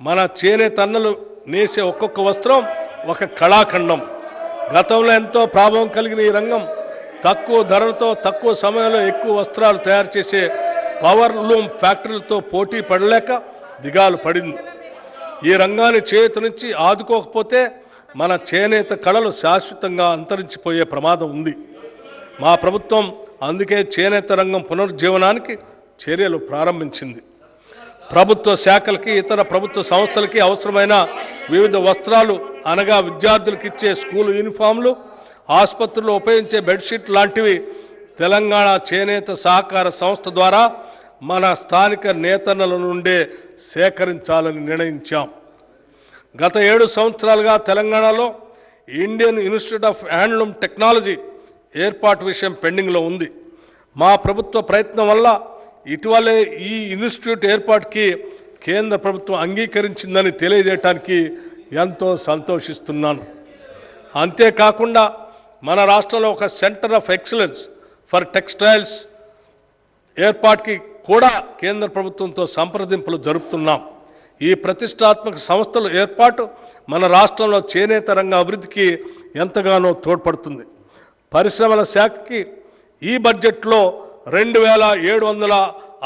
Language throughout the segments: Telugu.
మన చేనేత అన్నలు నేసే ఒక్కొక్క వస్త్రం ఒక కళాఖండం. గతంలో ఎంతో ప్రభావం కలిగిన ఈ రంగం తక్కువ ధరలతో తక్కువ సమయంలో ఎక్కువ వస్త్రాలు తయారు చేసే పవర్ లూమ్ ఫ్యాక్టరీలతో పోటీ పడలేక దిగాలు పడింది. ఈ రంగాన్ని చేతి నుంచి ఆదుకోకపోతే మన చేనేత కళలు శాశ్వతంగా అంతరించిపోయే ప్రమాదం ఉంది. మా ప్రభుత్వం అందుకే చేనేత రంగం పునరుజ్జీవనానికి చర్యలు ప్రారంభించింది. ప్రభుత్వ శాఖలకి ఇతర ప్రభుత్వ సంస్థలకి అవసరమైన వివిధ వస్త్రాలు అనగా విద్యార్థులకు ఇచ్చే స్కూల్ యూనిఫామ్లు ఆసుపత్రుల్లో ఉపయోగించే బెడ్షీట్ లాంటివి తెలంగాణ చేనేత సహకార సంస్థ ద్వారా మన స్థానిక నేతన్నల నుండే సేకరించాలని నిర్ణయించాం. గత ఏడు సంవత్సరాలుగా తెలంగాణలో Indian Institute of Handloom Technology ఏర్పాటు విషయం పెండింగ్లో ఉంది. మా ప్రభుత్వ ప్రయత్నం వల్ల ఇటీవలే ఈ ఇన్స్టిట్యూట్ ఏర్పాటుకి కేంద్ర ప్రభుత్వం అంగీకరించిందని తెలియజేయటానికి ఎంతో సంతోషిస్తున్నాను. అంతేకాకుండా మన రాష్ట్రంలో ఒక centre of excellence for textiles ఏర్పాటుకి కూడా కేంద్ర ప్రభుత్వంతో సంప్రదింపులు జరుపుతున్నాం. ఈ ప్రతిష్టాత్మక సంస్థల ఏర్పాటు మన రాష్ట్రంలో చేనేత రంగ అభివృద్ధికి ఎంతగానో తోడ్పడుతుంది. పరిశ్రమల శాఖకి ఈ బడ్జెట్లో రెండు వేల ఏడు వందల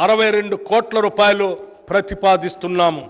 అరవై రెండు కోట్ల రూపాయలు ప్రతిపాదిస్తున్నాము.